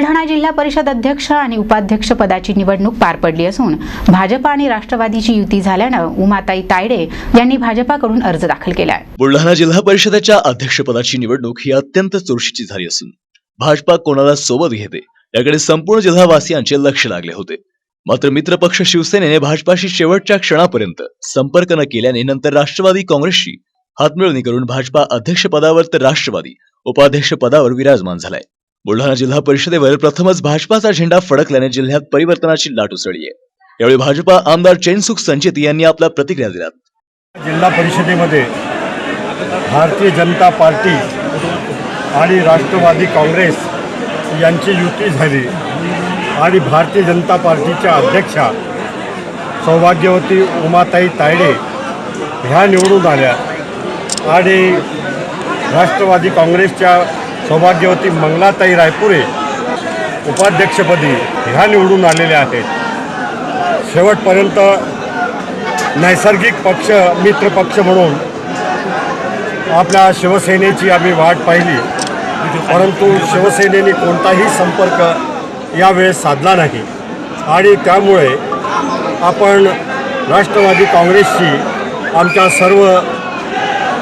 बुलढाणा जिल्हा परिषद अध्यक्ष आणि उपाध्यक्ष पदाची निवडणूक पार पडली असून भाजप आणि राष्ट्रवादीची युती झाल्यानं उमाताई तायडे यांनी भाजपाकडून अर्ज दाखल केलाय. बुलढाणा जिल्हा परिषदेच्या अध्यक्षपदाची निवडणूक ही अत्यंत चुरशीची झाली असून भाजपा कोणाला सोबत घेते याकडे संपूर्ण जिल्हावासियांचे लक्ष लागले होते. मात्र मित्रपक्ष शिवसेनेने भाजपाशी शेवटच्या क्षणापर्यंत संपर्क न केल्याने नंतर राष्ट्रवादी काँग्रेसशी हातमिळवणी करून भाजपा अध्यक्षपदावर तर राष्ट्रवादी उपाध्यक्ष पदावर विराजमान झालाय. बुलढाणा जिल्हा परिषदेवर प्रथमच भाजपाचा झेंडा फडकल्याने जिल्ह्यात परिवर्तनाची लाट उसळली आहे. यावेळी भाजपा आमदार चैनसुख संचित यांनी आपल्या प्रतिक्रिया दिल्या जिल्हा परिषदेमध्ये भारतीय जनता पार्टी आणि राष्ट्रवादी काँग्रेस यांची युती झाली आणि भारतीय जनता पार्टीच्या अध्यक्षा सौभाग्यवती उमाताई तायडे ह्या निवडून आल्या. आणि राष्ट्रवादी काँग्रेसच्या सौभाग्यवती मंगलाताई रायपुरे उपाध्यक्षपदी ह्या निवडून आलेल्या आहेत. शेवटपर्यंत नैसर्गिक पक्ष मित्र पक्ष म्हणून आपल्या शिवसेनेची आम्ही वाट पाहिली. परंतु शिवसेनेने कोणताही संपर्क यावेळेस साधला नाही. आणि त्यामुळे आपण राष्ट्रवादी काँग्रेसची आमच्या सर्व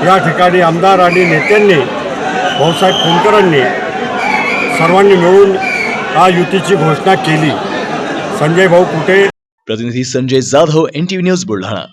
या ठिकाणी आमदार आणि नेत्यांनी भाऊसाहेब फुंकरांनी सर्वांनी मिळून हा युतीची घोषणा केली. संजय भाऊ कुठे प्रतिनिधी संजय जाधव एनटीव्ही न्यूज बुलढाणा.